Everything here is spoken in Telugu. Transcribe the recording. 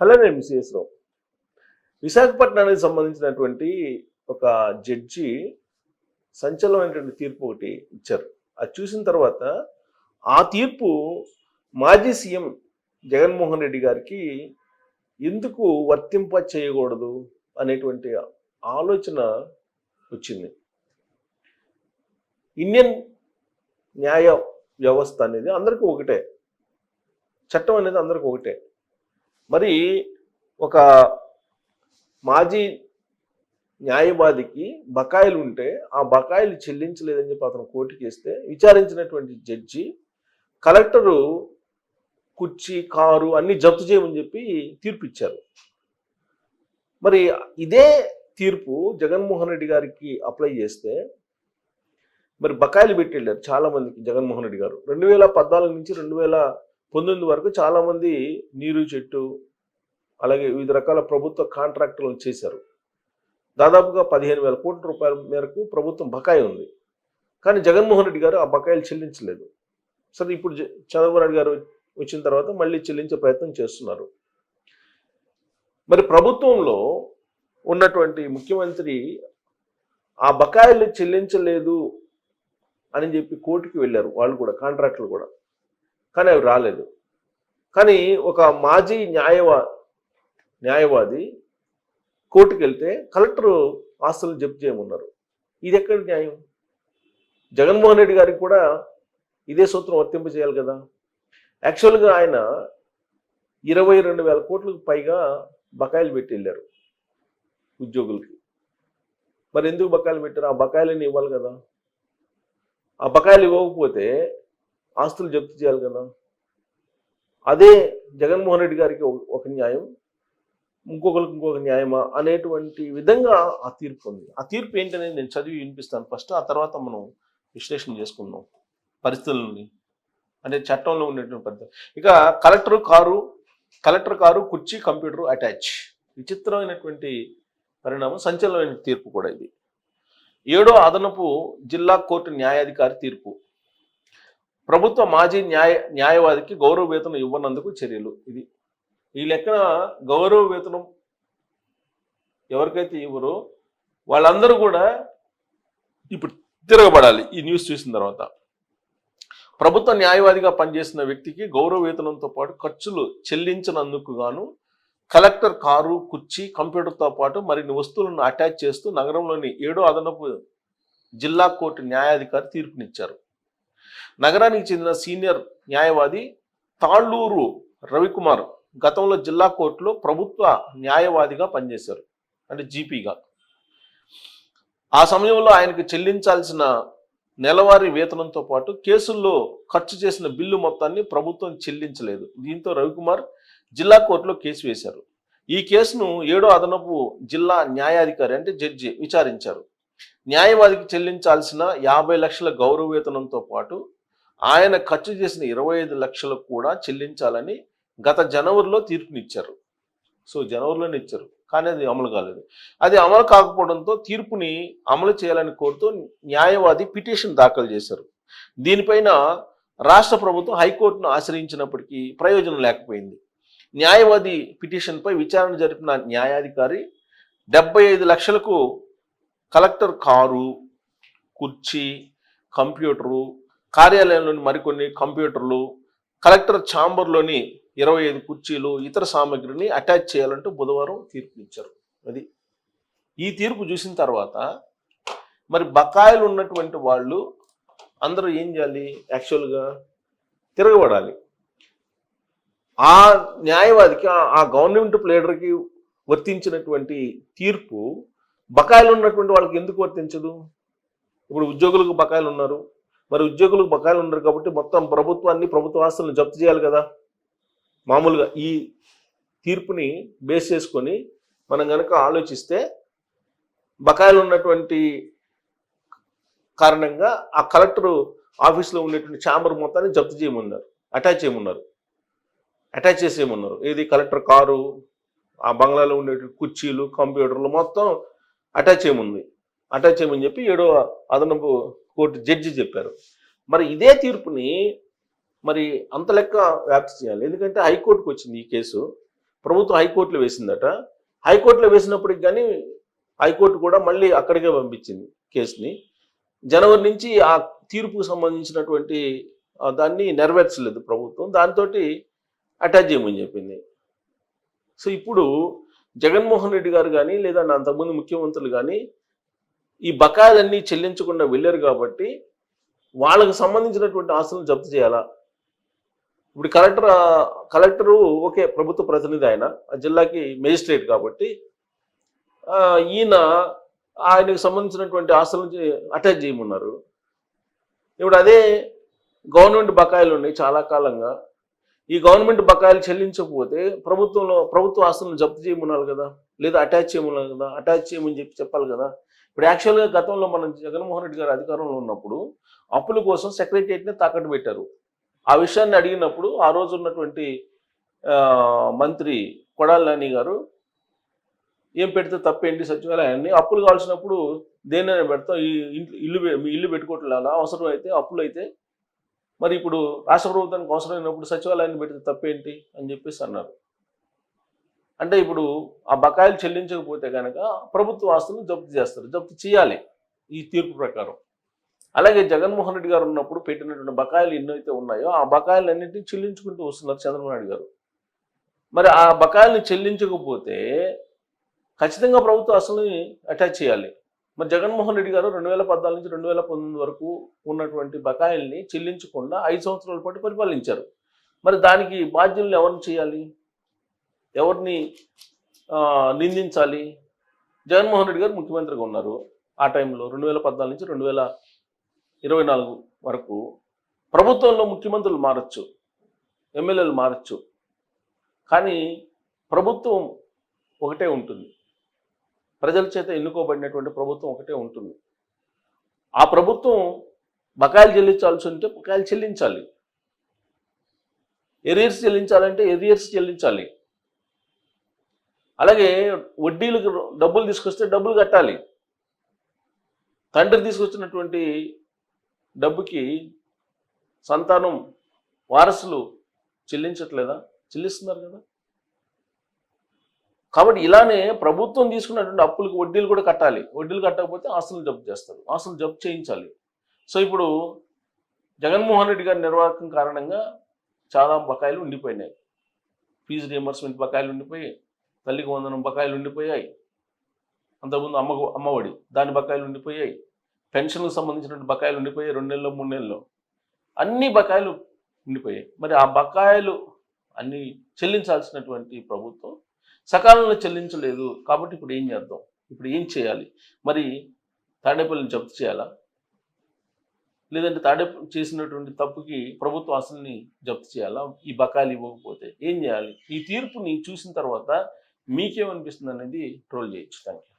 అలానే మిస్ఎస్ రావు. విశాఖపట్నానికి సంబంధించినటువంటి ఒక జడ్జి సంచలనమైనటువంటి తీర్పు ఒకటి ఇచ్చారు. అది చూసిన తర్వాత ఆ తీర్పు మాజీ సీఎం జగన్మోహన్ రెడ్డి గారికి ఎందుకు వర్తింప చేయకూడదు అనేటువంటి ఆలోచన వచ్చింది. ఇండియన్ న్యాయ వ్యవస్థ అనేది అందరికీ ఒకటే. చట్టం అనేది అందరికీ ఒకటే. మరి ఒక మాజీ న్యాయవాదికి బకాయిలు ఉంటే ఆ బకాయిలు చెల్లించలేదని చెప్పి అతను కోర్టుకి వేస్తే విచారించినటువంటి జడ్జి కలెక్టరు కుర్చీ కారు అన్ని జప్తు చేయమని చెప్పి తీర్పు ఇచ్చారు మరి ఇదే తీర్పు జగన్మోహన్ రెడ్డి గారికి అప్లై చేస్తే మరి బకాయిలు పెట్టి వెళ్ళారు చాలా మందికి జగన్మోహన్ రెడ్డి గారు. రెండు వేల పద్నాలుగు నుంచి రెండు వేల పొందిన వరకు చాలామంది నీరు చెట్టు అలాగే వివిధ రకాల ప్రభుత్వ కాంట్రాక్టులను చేశారు. దాదాపుగా పదిహేను వేల కోట్ల రూపాయల మేరకు ప్రభుత్వం బకాయి ఉంది. కానీ జగన్మోహన్ రెడ్డి గారు ఆ బకాయిలు చెల్లించలేదు. సరే ఇప్పుడు చంద్రబాబు నాయుడు గారు వచ్చిన తర్వాత మళ్ళీ చెల్లించే ప్రయత్నం చేస్తున్నారు. మరి ప్రభుత్వంలో ఉన్నటువంటి ముఖ్యమంత్రి ఆ బకాయిలు చెల్లించలేదు అని చెప్పి కోర్టుకి వెళ్ళారు వాళ్ళు కూడా కాంట్రాక్టులు కూడా. కానీ అవి రాలేదు. కానీ ఒక మాజీ న్యాయవా న్యాయవాది కోర్టుకు వెళ్తే కలెక్టర్ ఆస్తులు జప్తు చేయమన్నారు. ఇది ఎక్కడ న్యాయం? జగన్మోహన్ రెడ్డి గారికి కూడా ఇదే సూత్రం వర్తింప చేయాలి కదా. యాక్చువల్గా ఆయన ఇరవై రెండు వేల కోట్లకు పైగా బకాయిలు పెట్టి వెళ్ళారు ఉద్యోగులకి. మరి ఎందుకు బకాయిలు పెట్టారు? ఆ బకాయిలని ఇవ్వాలి కదా. ఆ బకాయిలు ఇవ్వకపోతే ఆస్తులు జప్తు చేయాలి కదా. అదే జగన్మోహన్ రెడ్డి గారికి ఒక- న్యాయం ఇంకొకరికి ఇంకొక న్యాయమా అనేటువంటి విధంగా ఆ తీర్పు ఉంది. ఆ తీర్పు ఏంటనేది నేను చదివి వినిపిస్తాను ఫస్ట్. ఆ తర్వాత మనం విశ్లేషణ చేసుకుందాం పరిస్థితులని అంటే చట్టంలో ఉండేటువంటి పరిస్థితులు ఇక కలెక్టర్ కారు కలెక్టర్ కారు కుర్చీ కంప్యూటర్ అటాచ్. విచిత్రమైనటువంటి పరిణామం సంచలనమైన తీర్పు కూడా ఇది. ఏడో అదనపు జిల్లా కోర్టు న్యాయాధికారి తీర్పు. ప్రభుత్వ మాజీ న్యాయ న్యాయవాదికి గౌరవ వేతనం ఇవ్వనందుకు చర్యలు. ఇది ఈ లెక్కన గౌరవ వేతనం ఎవరికైతే ఇవ్వరో వాళ్ళందరూ కూడా ఇప్పుడు తిరగబడాలి ఈ న్యూస్ చూసిన తర్వాత. ప్రభుత్వ న్యాయవాదిగా పనిచేసిన వ్యక్తికి గౌరవ వేతనంతో పాటు ఖర్చులు చెల్లించినందుకు గాను కలెక్టర్ కారు కుర్చీ కంప్యూటర్తో పాటు మరిన్ని వస్తువులను అటాచ్ చేస్తూ నగరంలోని ఏడో అదనపు జిల్లా కోర్టు న్యాయాధికారి తీర్పునిచ్చారు. నగరానికి చెందిన సీనియర్ న్యాయవాది తాళ్ళూరు రవికుమార్ గతంలో జిల్లా కోర్టులో ప్రభుత్వ న్యాయవాదిగా పనిచేశారు అంటే జీపీగా. ఆ సమయంలో ఆయనకు చెల్లించాల్సిన నెలవారీ వేతనంతో పాటు కేసుల్లో ఖర్చు చేసిన బిల్లు మొత్తాన్ని ప్రభుత్వం చెల్లించలేదు. దీంతో రవికుమార్ జిల్లా కోర్టులో కేసు వేశారు. ఈ కేసును ఏడో అదనపు జిల్లా న్యాయాధికారి అంటే జడ్జి విచారించారు. న్యాయవాదికి చెల్లించాల్సిన యాభై లక్షల గౌరవ వేతనంతో పాటు ఆయన ఖర్చు చేసిన ఇరవై ఐదు లక్షలకు కూడా చెల్లించాలని గత జనవరిలో తీర్పునిచ్చారు. సో జనవరిలోనే ఇచ్చారు. కానీ అది అమలు కాలేదు. అది అమలు కాకపోవడంతో తీర్పుని అమలు చేయాలని కోరుతూ న్యాయవాది పిటిషన్ దాఖలు చేశారు. దీనిపైన రాష్ట్ర ప్రభుత్వం హైకోర్టును ఆశ్రయించినప్పటికీ ప్రయోజనం లేకపోయింది. న్యాయవాది పిటిషన్పై విచారణ జరిపిన న్యాయాధికారి డెబ్బై ఐదు లక్షలకు కలెక్టర్ కారు కుర్చీ కంప్యూటరు కార్యాలయంలోని మరికొన్ని కంప్యూటర్లు కలెక్టర్ ఛాంబర్లోని ఇరవై ఐదు కుర్చీలు ఇతర సామాగ్రిని అటాచ్ చేయాలంటూ బుధవారం తీర్పునిచ్చారు అది ఈ తీర్పు చూసిన తర్వాత మరి బకాయిలు ఉన్నటువంటి వాళ్ళు అందరూ ఏం చేయాలి? యాక్చువల్గా తిరగబడాలి. ఆ న్యాయవాదికి ఆ గవర్నమెంట్ ప్లేడర్కి వర్తించినటువంటి తీర్పు బకాయిలు ఉన్నటువంటి వాళ్ళకి ఎందుకు వర్తించదు? ఇప్పుడు ఉద్యోగులకు బకాయిలు ఉన్నారు. మరి ఉద్యోగులకు బకాయిలు ఉన్నారు కాబట్టి మొత్తం ప్రభుత్వాన్ని ప్రభుత్వ ఆస్తులను జప్తు చేయాలి కదా. మామూలుగా ఈ తీర్పుని బేస్ చేసుకొని మనం కనుక ఆలోచిస్తే బకాయిలు ఉన్నటువంటి కారణంగా ఆ కలెక్టర్ ఆఫీస్లో ఉండేటువంటి ఛాంబర్ మొత్తాన్ని జప్తు చేయమన్నారు అటాచ్ చేయమన్నారు. అటాచ్ చేసేయమన్నారు. ఏది కలెక్టర్ కారు ఆ బంగ్లాలో ఉండేటువంటి కుర్చీలు కంప్యూటర్లు మొత్తం అటాచ్ చేయముంది అటాచ్ చేయమని చెప్పి ఏడో అదనపు కోర్టు జడ్జి చెప్పారు. మరి ఇదే తీర్పుని మరి అంత లెక్క వ్యాప్తి చేయాలి. ఎందుకంటే హైకోర్టుకు వచ్చింది ఈ కేసు. ప్రభుత్వం హైకోర్టులో వేసిందట. హైకోర్టులో వేసినప్పటికి కానీ హైకోర్టు కూడా మళ్ళీ అక్కడికే పంపించింది కేసుని. జనవరి నుంచి ఆ తీర్పుకు సంబంధించినటువంటి దాన్ని నెరవేర్చలేదు ప్రభుత్వం. దాంతో అటాచ్ చేయమని చెప్పింది. సో ఇప్పుడు జగన్మోహన్ రెడ్డి గారు కానీ లేదా అంతకుముందు ముఖ్యమంత్రులు కానీ ఈ బకాయిలన్నీ చెల్లించకుండా వెళ్ళారు కాబట్టి వాళ్ళకు సంబంధించినటువంటి ఆస్తులను జప్తు చేయాలా? ఇప్పుడు కలెక్టర్ కలెక్టరు ఓకే ప్రభుత్వ ప్రతినిధి ఆయన ఆ జిల్లాకి మేజిస్ట్రేట్ కాబట్టి ఈయన ఆయనకు సంబంధించినటువంటి ఆస్తులను అటాచ్ చేయమన్నారు. ఇప్పుడు అదే గవర్నమెంట్ బకాయిలు ఉన్నాయి చాలా కాలంగా. ఈ గవర్నమెంట్ బకాయిలు చెల్లించకపోతే ప్రభుత్వంలో ప్రభుత్వ ఆస్తులను జప్తు చేయమన్నారు కదా? లేదా అటాచ్ చేయమన్నారు కదా? అటాచ్ చేయమని చెప్పి చెప్పాలి కదా? ఇప్పుడు యాక్చువల్గా గతంలో మనం జగన్మోహన్ రెడ్డి గారు అధికారంలో ఉన్నప్పుడు అప్పుల కోసం సెక్రటరియట్ని తాకట్టు పెట్టారు. ఆ విషయాన్ని అడిగినప్పుడు ఆ రోజు ఉన్నటువంటి మంత్రి కొడాల నాని గారు ఏం పెడితే తప్పేంటి సచివాలయాన్ని అప్పులు కావాల్సినప్పుడు దేనైనా పెడతాం ఈ ఇంట్లో ఇల్లు మీ ఇల్లు పెట్టుకోవట్లేదా? అవసరం అయితే అప్పులు అయితే మరి ఇప్పుడు రాష్ట్ర ప్రభుత్వానికి అవసరమైనప్పుడు సచివాలయాన్ని పెడితే తప్పేంటి అని చెప్పేసి అన్నారు. అంటే ఇప్పుడు ఆ బకాయిలు చెల్లించకపోతే కనుక ప్రభుత్వ ఆస్తులను జప్తు చేస్తారు. జప్తు చేయాలి ఈ తీర్పు ప్రకారం. అలాగే జగన్మోహన్ రెడ్డి గారు ఉన్నప్పుడు పెట్టినటువంటి బకాయిలు ఎన్నైతే ఉన్నాయో ఆ బకాయిలన్నింటినీ చెల్లించుకుంటూ వస్తున్నారు చంద్రబాబు నాయుడు గారు. మరి ఆ బకాయిల్ని చెల్లించకపోతే ఖచ్చితంగా ప్రభుత్వ ఆస్తులని అటాచ్ చేయాలి. మరి జగన్మోహన్ రెడ్డి గారు రెండు వేల పద్నాలుగు నుంచి రెండు వేల పంతొమ్మిది వరకు ఉన్నటువంటి బకాయిల్ని చెల్లించకుండా ఐదు సంవత్సరాల పాటు పరిపాలించారు. మరి దానికి బాధ్యులను ఎవరిని చేయాలి? ఎవరిని నిందించాలి? జగన్మోహన్ రెడ్డి గారు ముఖ్యమంత్రిగా ఉన్నారు. ఆ టైంలో రెండు వేల పద్నాలుగు నుంచి రెండు వేల ఇరవై నాలుగు వరకు ప్రభుత్వంలో ముఖ్యమంత్రులు మారచ్చు ఎమ్మెల్యేలు మారచ్చు. కానీ ప్రభుత్వం ఒకటే ఉంటుంది. ప్రజల చేత ఎన్నుకోబడినటువంటి ప్రభుత్వం ఒకటే ఉంటుంది. ఆ ప్రభుత్వం బకాయిలు చెల్లించాల్సి ఉంటే బకాయిలు చెల్లించాలి. ఎరియర్స్ చెల్లించాలంటే ఎరియర్స్ చెల్లించాలి. అలాగే వడ్డీలకు డబ్బులు తీసుకొస్తే డబ్బులు కట్టాలి. తండ్రి తీసుకొచ్చినటువంటి డబ్బుకి సంతానం వారసులు చెల్లించట్లేదా? చెల్లిస్తున్నారు కదా. కాబట్టి ఇలానే ప్రభుత్వం తీసుకున్నటువంటి అప్పులకు వడ్డీలు కూడా కట్టాలి. వడ్డీలు కట్టకపోతే ఆస్తులు జప్తు చేస్తారు. ఆస్తులు జప్తు చేయించాలి. సో ఇప్పుడు జగన్మోహన్ రెడ్డి గారి నిర్వాహకం కారణంగా చాలా బకాయిలు ఉండిపోయినాయి. ఫీజు రియంబర్స్మెంట్ బకాయిలు ఉండిపోయాయి తల్లికి వందనం బకాయిలు ఉండిపోయాయి. అంతకుముందు అమ్మ అమ్మఒడి దాని బకాయిలు ఉండిపోయాయి. పెన్షన్లకు సంబంధించినటువంటి బకాయిలు ఉండిపోయాయి రెండు నెలల్లో మూడు నెలల్లో అన్ని బకాయిలు ఉండిపోయాయి. మరి ఆ బకాయిలు అన్ని చెల్లించాల్సినటువంటి ప్రభుత్వం సకాలంలో చెల్లించలేదు. కాబట్టి ఇప్పుడు ఏం చేద్దాం? ఇప్పుడు ఏం చేయాలి? మరి తాడేపల్లిని జప్తు చేయాలా? లేదంటే తాడేపల్లి చేసినటువంటి తప్పుకి ప్రభుత్వ అసలుని జప్తు చేయాలా? ఈ బకాయిలు ఇవ్వకపోతే ఏం చేయాలి? ఈ తీర్పుని చూసిన తర్వాత మీకేమనిపిస్తుంది అనేది ట్రోల్ చేయొచ్చు. Thank you